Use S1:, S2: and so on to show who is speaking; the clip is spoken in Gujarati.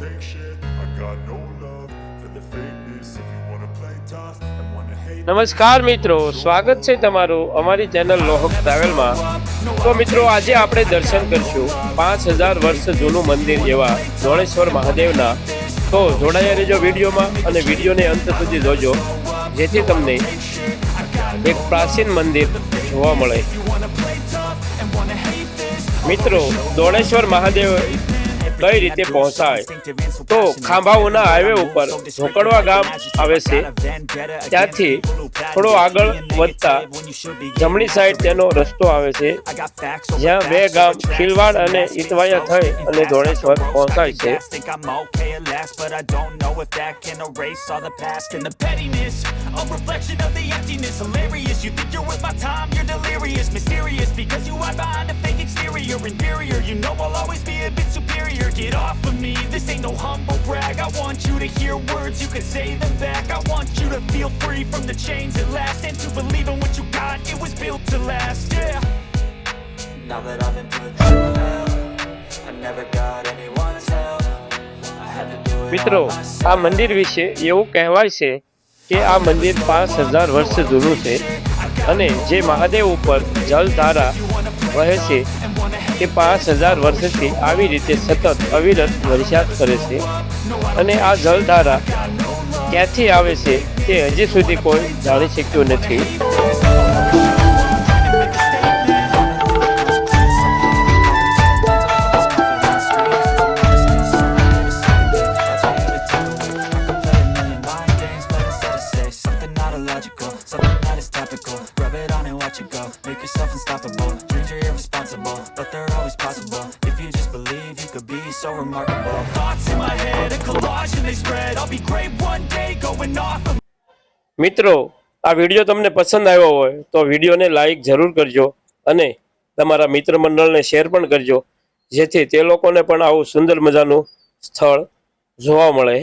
S1: take shit. I got no love for the fakeness. If you wanna play tough and wanna hate.
S2: નમસ્કાર મિત્રો, સ્વાગત છે તમારું અમારી ચેનલ લોહક ટ્રાવેલમાં તો મિત્રો, આજે આપણે દર્શન કરશું પાંચ હજાર વર્ષ જૂનું મંદિર જેવા ધોળેશ્વર મહાદેવના તો જોડાયા રહેજો વિડીયોમાં અને વિડીયોને અંત સુધી જોજો, જેથી તમને એક પ્રાચીન મંદિર જોવા મળે મિત્રો દોડેશ્વર મહાદેવ કઈ રીતે પહોંચાય તો ખાંભાઓના હાઈવે ઉપર ઢોકળવા ગામ આવે છે ત્યાંથી થોડો આગળ વધતા જમણી સાઈડ તેનો રસ્તો આવે છે જ્યાં બે ગામ ખીલવાડ અને ઇતવાયા થઈ અને ધોળેશ્વર પહોંચાય છે
S3: mysterious because you hide behind a fake exterior, inferior. You know I'll always be a bit. Get off of me, this ain't no humble brag. I want you to hear words, you can say them back. I want you to feel free from the chains that last and to believe in what you got. It was built to last, yeah. Now that I've been put through hell, I never got anyone's help. I had to do it
S2: મિત્રો
S3: all myself.
S2: આ મંદિર વિશે એવું કહેવાય છે કે આ મંદિર પાંચ હજાર વર્ષ જૂનું છે અને જે મહાદેવ ઉપર જલધારા વહે છે, તે પાંચ હજાર વર્ષથી આવી રીતે સતત અવિરત વરસાદ કરે છે અને આ જલધારા ક્યાંથી આવે છે, તે હજી સુધી કોઈ જાણી શક્યું નથી.
S3: Illogical, as topical. Rub it on and watch it go. Make yourself unstoppable. Dreams are irresponsible, but they're always possible. If you just believe, you could be so remarkable. Thoughts in my head, a collage and they spread. I'll be great one day, going off of
S2: મિત્રો આ વીડિયો તમને પસંદ આવ્યો હોય તો વિડીયોને લાઈક જરૂર કરજો અને તમારા મિત્ર મંડળને શેર પણ કરજો જેથી તે લોકોને પણ આવું સુંદર મજાનું સ્થળ જોવા મળે